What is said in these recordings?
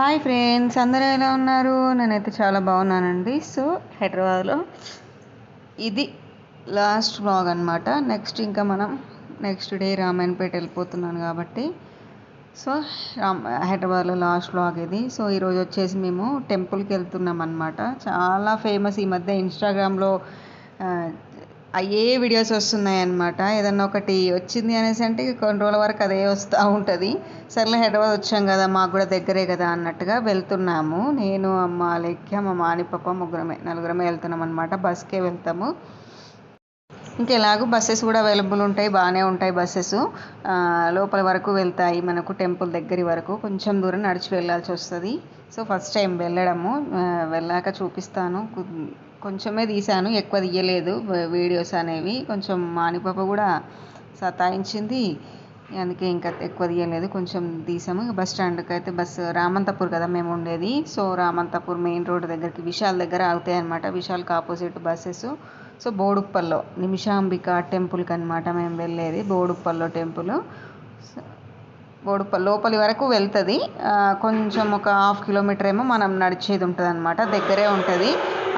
Hi friends అందరూ ఎలా ఉన్నారు? నేనైతే చాలా బాగున్నానండి. సో హైదరాబాద్లో ఇది లాస్ట్ బ్లాగ్ అనమాట నెక్స్ట్ ఇంకా మనం నెక్స్ట్ డే రామాయణపేట వెళ్ళిపోతున్నాను కాబట్టి. సో రామ్ హైదరాబాద్లో లాస్ట్ బ్లాగ్ ఇది. సో ఈరోజు వచ్చేసి మేము టెంపుల్కి వెళ్తున్నాం అనమాట చాలా ఫేమస్ ఈ మధ్య ఇన్స్టాగ్రామ్లో అయ్యే వీడియోస్ వస్తున్నాయి అనమాట ఏదన్నా ఒకటి వచ్చింది అనేసి అంటే కొన్ని రోజుల వరకు అదే వస్తూ ఉంటుంది. సర్లే హైదరాబాద్ వచ్చాం కదా మాకు కూడా దగ్గరే కదా అన్నట్టుగా వెళ్తున్నాము. నేను అమ్మ లెక్క మా మానిపప్ప ముగ్గురమే నలుగురమే వెళ్తున్నాం అనమాట బస్కే వెళ్తాము. ఇంకెలాగూ బస్సెస్ కూడా అవైలబుల్ ఉంటాయి బాగానే ఉంటాయి బస్సెస్. లోపల వరకు వెళ్తాయి మనకు టెంపుల్ దగ్గర వరకు. కొంచెం దూరం నడిచి వెళ్ళాల్సి వస్తుంది. సో ఫస్ట్ టైం వెళ్ళడము. వెళ్ళాక చూపిస్తాను. కొంచెమే తీశాను ఎక్కువ తీయలేదు. వీడియోస్ అనేవి కొంచెం మానిపాప కూడా సతాయించింది. అందుకే ఇంకా ఎక్కువ తీయలేదు కొంచెం తీసాము బస్ స్టాండ్కి అయితే బస్ రామంతపూర్ కదా మేము ఉండేది. సో రామంతపూర్ మెయిన్ రోడ్ దగ్గరికి విశాల్ దగ్గర ఆగుతాయి అనమాట విశాల్కి ఆపోజిట్ బస్సెస్. సో బోడుప్పల్లో నిమిషాంబిక టెంపుల్కి అనమాట మేము వెళ్ళేది. బోడుప్పల్లో టెంపుల్. బోడుప్పల్ లోపలి వరకు వెళ్తుంది. కొంచెం ఒక హాఫ్ కిలోమీటర్ ఏమో మనం నడిచేది ఉంటుంది అనమాట దగ్గరే ఉంటుంది.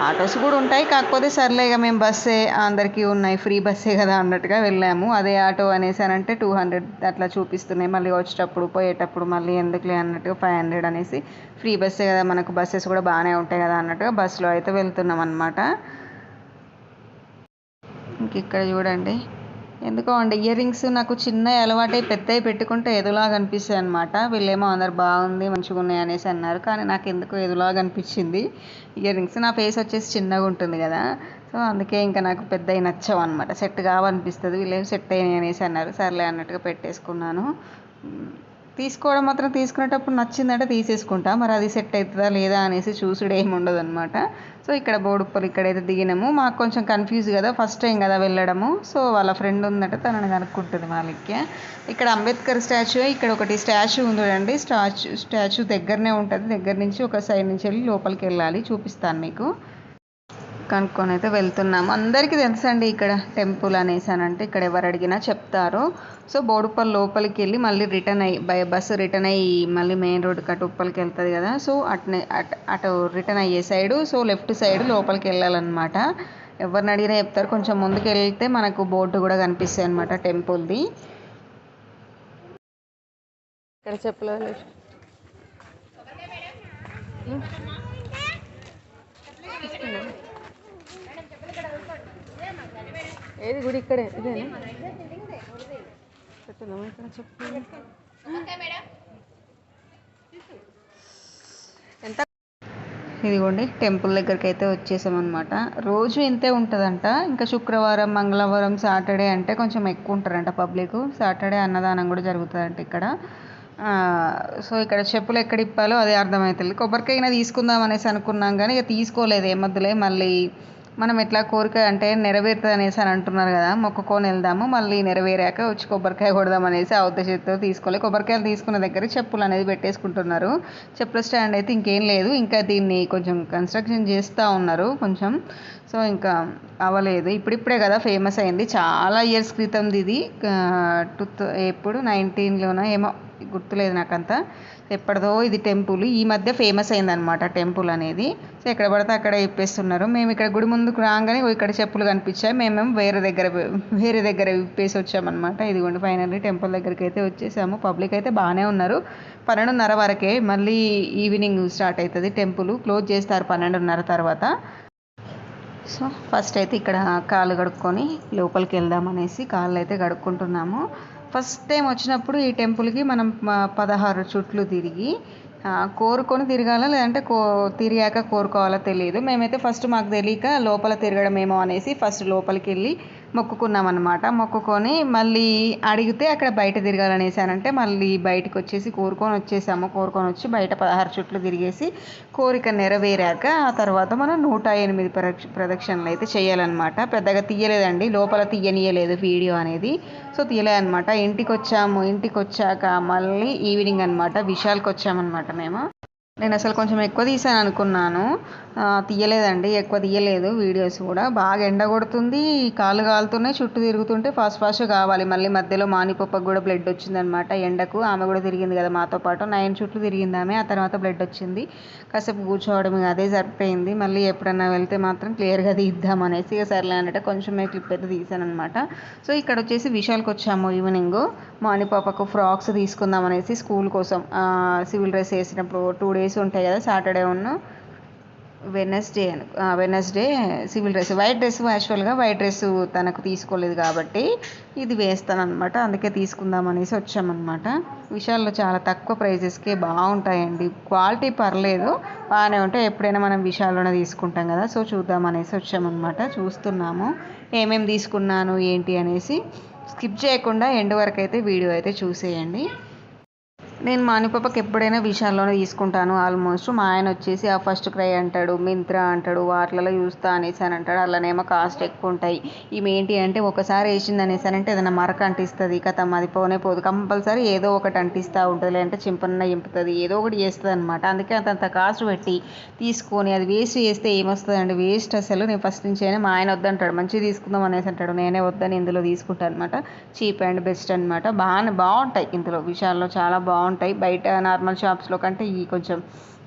ఆటోస్ కూడా ఉంటాయి. కాకపోతే సర్లే ఇక మేము బస్సే అందరికీ ఉన్నాయి. ఫ్రీ బస్సే కదా అన్నట్టుగా వెళ్ళాము. అదే ఆటో అనేసానంటే టూ హండ్రెడ్ అట్లా చూపిస్తున్నాయి. మళ్ళీ వచ్చేటప్పుడు పోయేటప్పుడు మళ్ళీ ఎందుకులే అన్నట్టుగా ఫైవ్ హండ్రెడ్ అనేసి ఫ్రీ బస్సే కదా మనకు బస్సెస్ కూడా బాగానే ఉంటాయి కదా అన్నట్టుగా బస్సులో అయితే వెళ్తున్నాం అనమాట ఇంక ఇక్కడ చూడండి. ఎందుకో అండి ఇయర్ రింగ్స్ నాకు చిన్న అలవాటై పెద్దవి పెట్టుకుంటే ఎదులాగా అనిపిస్తాయి అనమాట వీళ్ళేమో అందరు బాగుంది మంచిగా ఉన్నాయి అనేసి అన్నారు. కానీ నాకు ఎందుకో ఎదులాగా అనిపించింది. ఇయర్ రింగ్స్ నా ఫేస్ వచ్చేసి చిన్నగా ఉంటుంది కదా. సో అందుకే ఇంకా నాకు పెద్ద నచ్చవు అనమాట సెట్ కావనిపిస్తుంది వీళ్ళేం సెట్ అయినాయి అనేసి అన్నారు. సర్లే అన్నట్టుగా పెట్టేసుకున్నాను. తీసుకోవడం మాత్రం తీసుకునేటప్పుడు నచ్చిందంటే తీసేసుకుంటా. మరి అది సెట్ అవుతుందా లేదా అనేసి చూసుడు ఏమి ఉండదు అనమాట సో ఇక్కడ బోడుప్పలు ఇక్కడైతే దిగినాము. మాకు కొంచెం కన్ఫ్యూజ్ కదా ఫస్ట్ టైం కదా వెళ్ళడము. సో వాళ్ళ ఫ్రెండ్ ఉందట తనని కనుక్కుంటుంది వాళ్ళకి ఇక్కడ అంబేద్కర్ స్టాచ్యూ ఇక్కడ ఒకటి స్టాచ్యూ ఉంది చూడండి. స్టాచ్యూ స్టాచ్యూ దగ్గరనే ఉంటుంది. దగ్గర నుంచి ఒక సైడ్ నుంచి వెళ్ళి లోపలికి వెళ్ళాలి. చూపిస్తాను మీకు. కనుక్కొని అయితే వెళ్తున్నాము. అందరికీ తెలుసండి ఇక్కడ టెంపుల్ అనేసి అని అంటే ఇక్కడ ఎవరు అడిగినా చెప్తారు. సో బోడుపల్లి లోపలికి వెళ్ళి మళ్ళీ రిటర్న్ అయ్యి బై బస్సు రిటర్న్ అయ్యి మళ్ళీ మెయిన్ రోడ్ కటు ఉప్పలికి వెళ్తుంది కదా. సో అట్నే అటు రిటర్న్ అయ్యే సైడు సో లెఫ్ట్ సైడ్ లోపలికి వెళ్ళాలన్నమాట. ఎవరిని అడిగినా చెప్తారు. కొంచెం ముందుకు వెళ్తే మనకు బోర్డు కూడా కనిపిస్తాయి అనమాట టెంపుల్ది. ఇక్కడ చెప్పలేదు? ఏది గుడి ఇక్కడే? ఇదేనా? ఇక్కడ చెప్పు. ఎంత? ఇదిగోండి టెంపుల్ దగ్గరికి అయితే వచ్చేసామన్నమాట. రోజు ఇంతే ఉంటుందంట. ఇంకా శుక్రవారం మంగళవారం సాటర్డే అంటే కొంచెం ఎక్కువ ఉంటారంట పబ్లిక్. సాటర్డే అన్నదానం కూడా జరుగుతుందంట ఇక్కడ. సో ఇక్కడ చెప్పులు ఎక్కడ ఇప్పాలో అదే అర్థమవుతుంది. కొబ్బరికాయ తీసుకుందాం అనేసి అనుకున్నాం కానీ ఇక తీసుకోలేదు ఏమద్దులే మళ్ళీ మనం ఎట్లా కోరిక అంటే నెరవేరుతుంది అనేసి అని అంటున్నారు కదా మొక్కుకొని వెళ్దాము మళ్ళీ నెరవేరాక వచ్చి కొబ్బరికాయ కొడదాం అనేసి ఆ ఉద్దేశంతో తీసుకోవాలి. కొబ్బరికాయలు తీసుకున్న దగ్గర చెప్పులు అనేది పెట్టేసుకుంటున్నారు. చెప్పుల స్టాండ్ అయితే ఇంకేం లేదు ఇంకా దీన్ని కొంచెం కన్స్ట్రక్షన్ చేస్తూ ఉన్నారు కొంచెం. సో ఇంకా అవ్వలేదు. ఇప్పుడిప్పుడే కదా ఫేమస్ అయింది. చాలా ఇయర్స్ క్రితంది ఇది. టూ ఎప్పుడు? నైన్టీన్లోనో ఏమో. గుర్తులేదు నాకంతా. ఎప్పటిదో ఇది టెంపుల్. ఈ మధ్య ఫేమస్ అయిందనమాట టెంపుల్ అనేది. సో ఎక్కడ పడితే అక్కడ ఇప్పేస్తున్నారు మేము ఇక్కడ గుడి ముందుకు రాగానే ఇక్కడ చెప్పులు కనిపించాయి. మేమేమో వేరే దగ్గర వేరే దగ్గర ఇప్పేసి వచ్చామన్నమాట. ఇదిగోండి ఫైనల్లీ టెంపుల్ దగ్గరికి అయితే వచ్చేసాము. పబ్లిక్ అయితే బాగానే ఉన్నారు. పన్నెండున్నర వరకే మళ్ళీ ఈవినింగ్ స్టార్ట్ అవుతుంది టెంపుల్. క్లోజ్ చేస్తారు పన్నెండున్నర తర్వాత. సో ఫస్ట్ అయితే ఇక్కడ కాళ్ళు కడుక్కొని లోపలికి వెళ్దామనేసి కాళ్ళు అయితే కడుక్కుంటున్నాము. ఫస్ట్ టైం వచ్చినప్పుడు ఈ టెంపుల్కి మనం పదహారు చుట్లు తిరిగి కోరుకొని తిరగాల? లేదంటే కో తిరిగాక కోరుకోవాలో తెలియదు మేమైతే ఫస్ట్ మాకు తెలియక లోపల తిరగడం ఏమో అనేసి ఫస్ట్ లోపలికి వెళ్ళి మొక్కుకున్నాం అనమాట మొక్కుకొని మళ్ళీ అడిగితే అక్కడ బయట తిరగాలనేసానంటే మళ్ళీ బయటకు వచ్చేసి కోరుకొని వచ్చేసాము కోరుకొని వచ్చి బయట పదహారు చుట్లు తిరిగేసి కోరిక నెరవేరాక ఆ తర్వాత మనం నూట ఎనిమిది ప్రదక్షిణలు అయితే చేయాలన్నమాట. పెద్దగా తీయలేదండి. లోపల తీయనీయలేదు వీడియో అనేది. సో తీయలేదన్నమాట. ఇంటికి వచ్చాము ఇంటికి వచ్చాక మళ్ళీ ఈవినింగ్ అనమాట విశాల్కి వచ్చామన్నమాట మేము. నేను అసలు కొంచెం ఎక్కువ తీసాను అనుకున్నాను తీయలేదండి ఎక్కువ తీయలేదు వీడియోస్ కూడా. బాగా ఎండ కొడుతుంది కాళ్ళు కాలుతున్నాయి చుట్టూ తిరుగుతుంటే ఫాస్ట్ ఫాస్ట్ కావాలి. మళ్ళీ మధ్యలో మానిపప్పకు కూడా బ్లడ్ వచ్చిందనమాట ఎండకు. ఆమె కూడా తిరిగింది కదా మాతో పాటు. నైన్ చుట్టూ తిరిగింది ఆమె ఆ తర్వాత బ్లడ్ వచ్చింది. కాసేపు కూర్చోవడం అదే సరిపోయింది. మళ్ళీ ఎప్పుడన్నా వెళ్తే మాత్రం క్లియర్గా తీద్దాం అనేసి ఇక సర్లే అంటే కొంచెం క్లిప్ అయితే తీసాను అనమాట సో ఇక్కడ వచ్చేసి విశాల్కి వచ్చాము ఈవినింగ్. మానిపప్పకు ఫ్రాక్స్ తీసుకుందాం అనేసి స్కూల్ కోసం సివిల్ డ్రెస్ వేసినప్పుడు టూ డేస్ ఉంటాయి కదా సాటర్డే ఉన్న Wednesday Wednesday civil dress white dress యాక్చువల్గా వైట్ డ్రెస్ తనకు తీసుకోలేదు కాబట్టి ఇది వేస్తానమాట అందుకే తీసుకుందాం అనేసి వచ్చామన్నమాట. విశాల్లో చాలా తక్కువ ప్రైజెస్కే బాగుంటాయండి. క్వాలిటీ పర్లేదు బాగానే ఉంటాయి. ఎప్పుడైనా మనం విశాల్లోనే తీసుకుంటాం కదా సో చూద్దాం అనేసి వచ్చామన్నమాట. చూస్తున్నాము ఏమేమి తీసుకున్నాను ఏంటి అనేసి స్కిప్ చేయకుండా ఎండ్ వరకు అయితే వీడియో అయితే చూసేయండి. నేను మానిపాపకి ఎప్పుడైనా విషయాల్లోనే తీసుకుంటాను. ఆల్మోస్ట్ మా ఆయన వచ్చేసి ఆ ఫస్ట్ క్రై అంటాడు మింత్రా అంటాడు వాటిలలో చూస్తా అనేసి అని అంటాడు. అలానేమో కాస్ట్ ఎక్కువ ఉంటాయి. ఈమె ఏంటి అంటే ఒకసారి వేసింది అనేసి అని అంటే ఏదైనా మరక అంటిస్తుంది. కథం అది పోనే పోదు. కంపల్సరీ ఏదో ఒకటి అంటిస్తూ ఉంటుంది లేదంటే చింపన్న ఇంపుతుంది ఏదో ఒకటి చేస్తుంది అనమాట అందుకే అంత అంత కాస్ట్ పెట్టి తీసుకొని అది వేస్ట్ చేస్తే ఏమొస్తుందండి వేస్ట్ అసలు. నేను ఫస్ట్ నుంచి అయినా మా ఆయన వద్దంటాడు. మంచిగా తీసుకుందాం అనేసి అంటాడు. నేనే వద్దని ఇందులో తీసుకుంటాను అనమాట చీప్ అండ్ బెస్ట్ అనమాట బాగానే బాగుంటాయి ఇందులో విషయాల్లో. చాలా బాగుంటాయి. బయట నార్మల్ షాప్స్లో కంటే ఇవి కొంచెం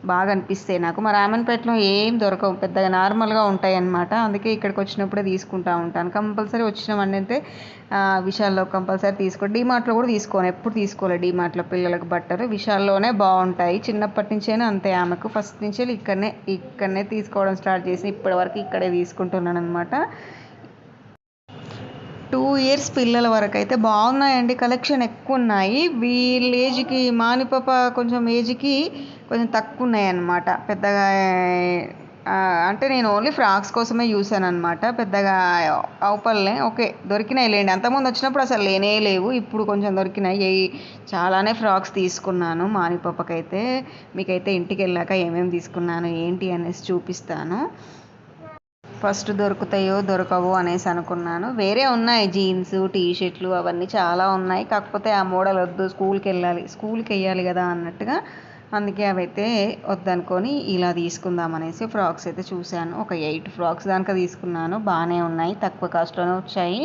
బాగా అనిపిస్తాయి నాకు. మా రామన్పేటలో ఏం దొరకవు. పెద్దగా నార్మల్గా ఉంటాయి అన్నమాట అందుకే ఇక్కడికి వచ్చినప్పుడే తీసుకుంటా ఉంటాను. కంపల్సరీ వచ్చినామని అయితే విశాల్లో కంపల్సరీ తీసుకో డిమార్ట్లో కూడా తీసుకోను. ఎప్పుడు తీసుకోలేదు డిమార్ట్లో పిల్లలకు బట్టలు. విశాల్లోనే బాగుంటాయి. చిన్నప్పటి నుంచైనా అంతే ఆమెకు. ఫస్ట్ నుంచి ఇక్కడనే ఇక్కడనే తీసుకోవడం స్టార్ట్ చేసి ఇప్పటివరకు ఇక్కడే తీసుకుంటున్నాను అనమాట టూ ఇయర్స్ పిల్లల వరకు అయితే బాగున్నాయండి. కలెక్షన్ ఎక్కువ ఉన్నాయి వీళ్ళ ఏజ్కి మానిపప్ప కొంచెం ఏజ్కి కొంచెం తక్కువ ఉన్నాయి అన్నమాట పెద్దగా అంటే నేను ఓన్లీ ఫ్రాక్స్ కోసమే చూసాను అనమాట పెద్దగా అవపల్లే ఓకే దొరికినాయి లేండి. అంతకుముందు వచ్చినప్పుడు అసలు లేనే లేవు. ఇప్పుడు కొంచెం దొరికినాయి. చాలానే ఫ్రాక్స్ తీసుకున్నాను మానిపప్పకైతే. మీకైతే ఇంటికి వెళ్ళాక ఏమేమి తీసుకున్నాను ఏంటి అనేసి చూపిస్తాను. ఫస్ట్ దొరుకుతాయో దొరకవో అనేసి అనుకున్నాను. వేరే ఉన్నాయి జీన్స్ టీ షర్ట్లు అవన్నీ చాలా ఉన్నాయి. కాకపోతే ఆ మోడల్ వద్దు స్కూల్కి వెళ్ళాలి స్కూల్కి వెయ్యాలి కదా అన్నట్టుగా అందుకే అవైతే వద్దనుకొని ఇలా తీసుకుందాం అనేసి ఫ్రాక్స్ అయితే చూశాను. ఒక ఎయిట్ ఫ్రాక్స్ దాకా తీసుకున్నాను. బాగానే ఉన్నాయి తక్కువ కాస్ట్లోనే వచ్చాయి.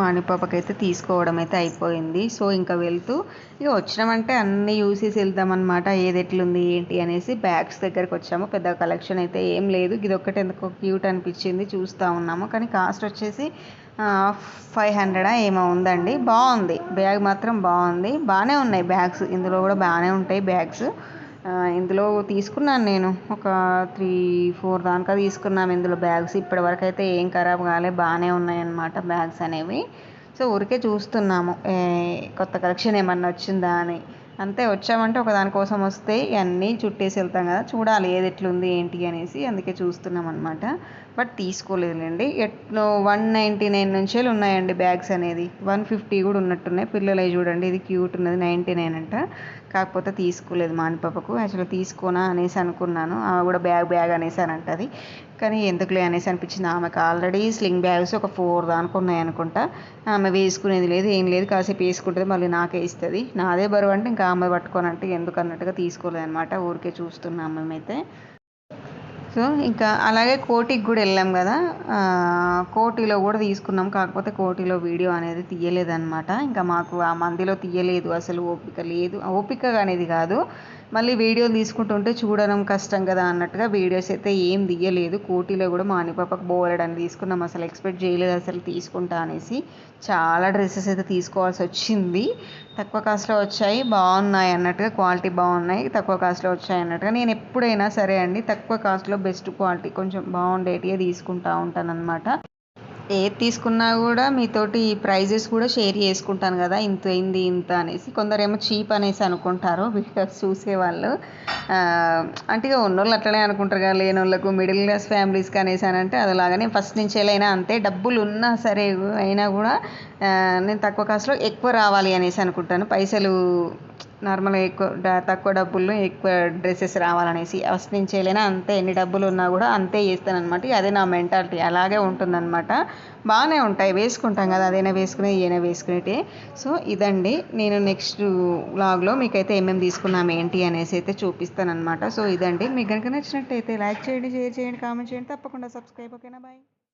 మానిపాపకైతే తీసుకోవడం అయితే అయిపోయింది. సో ఇంకా వెళ్తూ ఇక వచ్చినామంటే అన్నీ చూసేసి వెళ్దామన్నమాట. ఏది ఎట్లుంది ఏంటి అనేసి బ్యాగ్స్ దగ్గరికి వచ్చాము. పెద్ద కలెక్షన్ అయితే ఏం లేదు. ఇది ఒక్కటి ఎందుకో క్యూట్ అనిపించింది చూస్తూ ఉన్నాము. కానీ కాస్ట్ వచ్చేసి ఫైవ్ హండ్రెడా ఏమో ఉందండి. బాగుంది. బ్యాగ్ మాత్రం బాగుంది. బాగానే ఉన్నాయి బ్యాగ్స్. ఇందులో కూడా బాగానే ఉంటాయి బ్యాగ్స్. ఇందులో తీసుకున్నాను నేను. ఒక త్రీ ఫోర్ దాకా తీసుకున్నాము ఇందులో బ్యాగ్స్. ఇప్పటివరకు అయితే ఏం ఖరాబ్ కాలే బాగానే ఉన్నాయన్నమాట బ్యాగ్స్ అనేవి. సో ఊరికే చూస్తున్నాము. కొత్త కలెక్షన్ ఏమన్నా వచ్చిందా అని. అంతే వచ్చామంటే ఒక దానికోసం వస్తే అన్నీ చుట్టేసి వెళ్తాం కదా. చూడాలి ఏది ఎట్లుంది ఏంటి అనేసి అందుకే చూస్తున్నాం అనమాట బట్ తీసుకోలేదులేండి. ఎట్లో వన్ నైంటీ నైన్ నుంచే ఉన్నాయండి బ్యాగ్స్ అనేది. వన్ ఫిఫ్టీ కూడా ఉన్నట్టున్నాయి. పిల్లలే చూడండి ఇది క్యూట్ ఉన్నది నైంటీ నైన్ అంట. కాకపోతే తీసుకోలేదు మా పాపకు యాక్చువల్గా తీసుకోనా అనేసి అనుకున్నాను. ఆమె కూడా బ్యాగ్ బ్యాగ్ అనేసి అని అంటది. కానీ ఎందుకులే అనేసి అనిపించింది. ఆమెకు ఆల్రెడీ స్లింగ్ బ్యాగ్స్ ఒక ఫోర్ దానికి ఉన్నాయి అనుకుంటా. ఆమె వేసుకునేది లేదు ఏం లేదు. కాసేపు వేసుకుంటుంది మళ్ళీ నాకే ఇస్తుంది. నాదే బరువు అంటే ఇంకా ఆమె పట్టుకోనంటే ఎందుకు అన్నట్టుగా తీసుకోలేదు అనమాట ఊరికే చూస్తున్నాం మేమైతే. సో ఇంకా అలాగే కోటికి కూడా వెళ్ళాం కదా. కోటిలో కూడా తీసుకున్నాం. కాకపోతే కోటిలో వీడియో అనేది తీయలేదన్నమాట. ఇంకా మాకు ఆ మందిలో తీయలేదు. అసలు ఓపిక లేదు. ఓపిక అనేది కాదు. మళ్ళీ వీడియోలు తీసుకుంటుంటే చూడడం కష్టం కదా అన్నట్టుగా వీడియోస్ అయితే ఏం తీయలేదు. కోటిలో కూడా మా పాపకు బోలెడని తీసుకున్నాం. అసలు ఎక్స్పెక్ట్ చేయలేదు అసలు తీసుకుంటా అనేసి. చాలా డ్రెస్సెస్ అయితే తీసుకోవాల్సి వచ్చింది. తక్కువ కాస్ట్లో వచ్చాయి. బాగున్నాయి అన్నట్టుగా క్వాలిటీ బాగున్నాయి. తక్కువ కాస్ట్లో వచ్చాయి అన్నట్టుగా. నేను ఎప్పుడైనా సరే అండి తక్కువ కాస్ట్లో బెస్ట్ క్వాలిటీ కొంచెం బాగుండేటివే తీసుకుంటా ఉంటాను అనమాట ఏది తీసుకున్నా కూడా మీతోటి ప్రైజెస్ కూడా షేర్ చేసుకుంటాను కదా ఇంత అయింది ఇంత అనేసి. కొందరేమో చీప్ అనేసి అనుకుంటారు వీడియోస్ చూసేవాళ్ళు. అంటే ఇక ఉన్నోళ్ళు అట్లనే అనుకుంటారు కదా లేని వాళ్ళకు మిడిల్ క్లాస్ ఫ్యామిలీస్కి అనేసి అని అంటే అదిలాగానే ఫస్ట్ నుంచి వెళ్ళైనా అంతే డబ్బులు ఉన్నా సరే అయినా కూడా నేను తక్కువ కాస్ట్లో ఎక్కువ రావాలి అనేసి అనుకుంటాను. పైసలు నార్మల్గా ఎక్కువ తక్కువ డబ్బుల్లో ఎక్కువ డ్రెస్సెస్ రావాలనేసి ఫస్ట్ నుంచి వెళ్ళినా అంతే ఎన్ని డబ్బులు ఉన్నా కూడా అంతే చేస్తానమాట అదే నా మెంటాలిటీ అలాగే ఉంటుందన్నమాట. బాగానే ఉంటాయి వేసుకుంటాం కదా అదైనా వేసుకునే ఏనా వేసుకునేటి. సో ఇదండి. నేను నెక్స్ట్ వ్లాగ్లో మీకైతే ఏమేమి తీసుకున్నాం ఏంటి అనేసి అయితే చూపిస్తానమాట సో ఇదండి. మీకు కనుక నచ్చినట్టయితే లైక్ చేయండి షేర్ చేయండి కామెంట్ చేయండి. తప్పకుండా సబ్స్క్రైబ్. ఓకేనా? బాయ్.